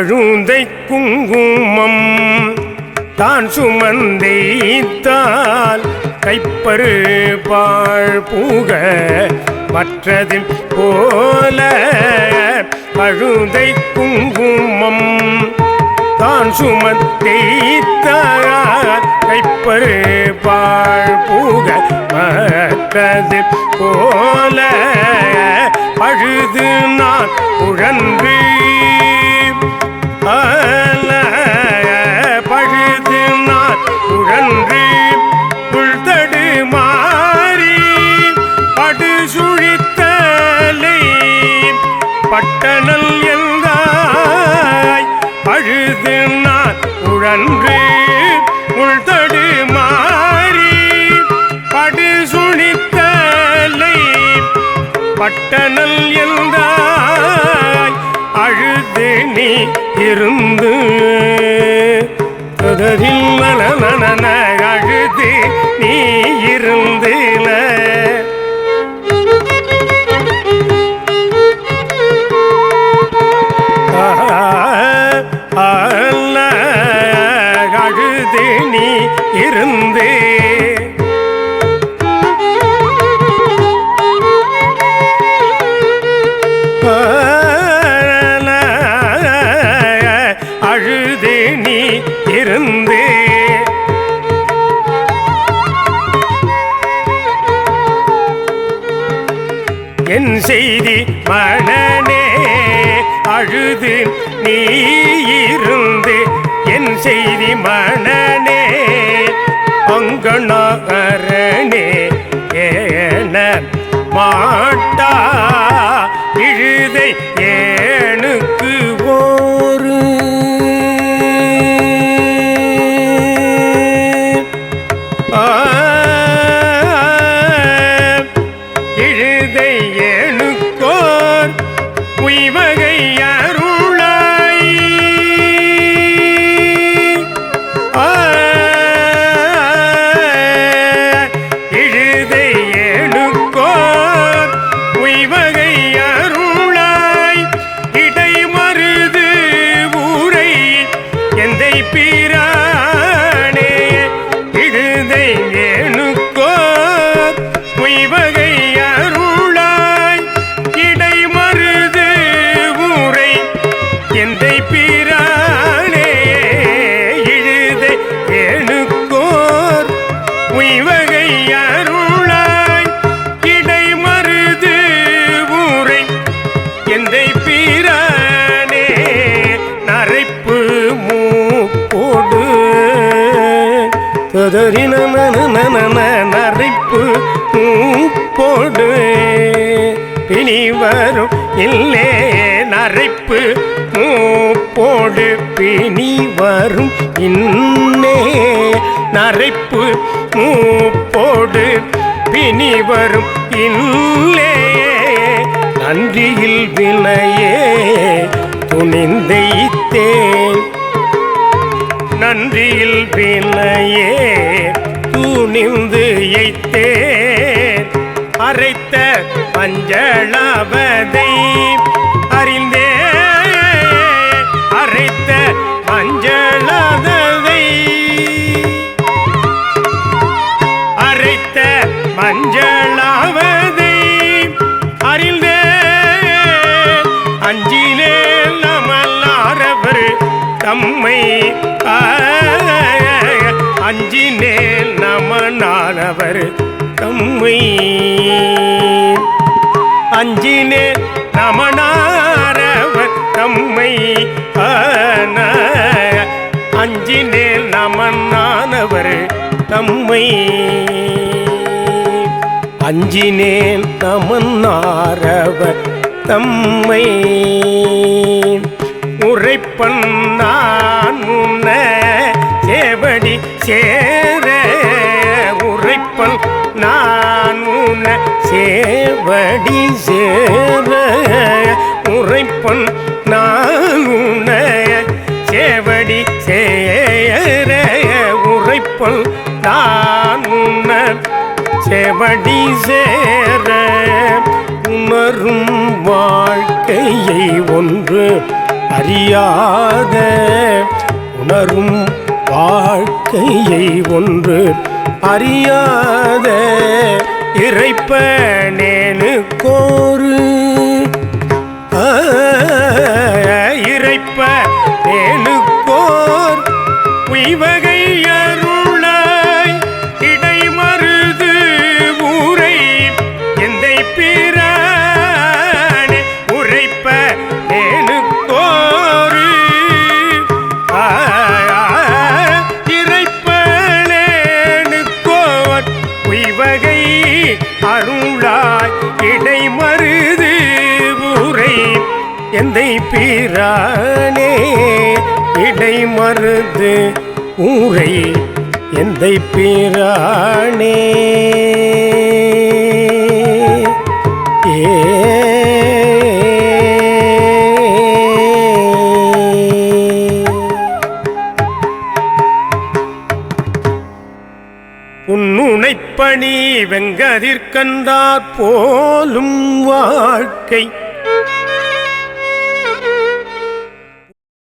அழுந்தை குங்குமம் தான் சுமந்தைத்தால் கைப்பரு பாழ்பூக மற்றதில் போல கழுந்தை குங்குமம் தான் சுமந்தைத்தால் கைப்பரு பாழ்பூக மற்றது போல பழுது நான் உழன்று பட்டணல் எந்தாய் பழுது நான் உழன்று உள்தடு மாறி படு சுழித்தலை பட்டணல் எந்தாய் அழுது நீ இருந்து. தொடரில் மனநன அழுது இருந்து. அழுது நீ இருந்து. என் செய்தி மனநே அழுது நீ இருந்து. என் செய்தி மனநே குணகரணே ஏன மாட்டா வகை அருளாய் இடை மருது ஊரை. எந்தை பீரானே நரைப்பு மூப்போடு தொடரின நரைப்பு மூப்போடு பிணி வரும் இல்லே நரைப்பு மூப்போடு பிணி வரும் இன்னே நரைப்பு மூப்போடு பிணி வரும் இல்லே நன்றியில் வினையே துணிந்தெய்த்தேன் நன்றியில் வினையே துணிந்து எய்த்தேன் அரைத்த பஞ்சளாவதை அறிந்தேன் அவர் தம்மை அஞ்சினே நமனாரவர் தம்மை அஞ்சினே நமனானவர் தம்மை அஞ்சினேன் தமன்னாரவர் தம்மை உரைப்பன் நான் முன்ன சேவடி சே நான் முன்ன சேவடி சேர உரைப்பன் நான் உன்ன சேவடி சேர உரைப்பன் நான் உன்ன செவடி சேர. உணரும் வாழ்க்கையை ஒன்று அறியாத உணரும் வாழ்க்கையை ஒன்று அறியாத இறைப்ப நேனு கோரு. இறைப்ப நேனு கோர். உய்வகை அருளாய் இடைமருது ஊரை எந்தை பிரானே உய்வகை அருளாய் இடை மருது ஊரை. எந்தை பிரானே இடைமருது ஊரை. எந்தை பிரானே. உன்னுணைப்பணி வெங்கதிர்கண்டாற் போலும் வாழ்க்கை.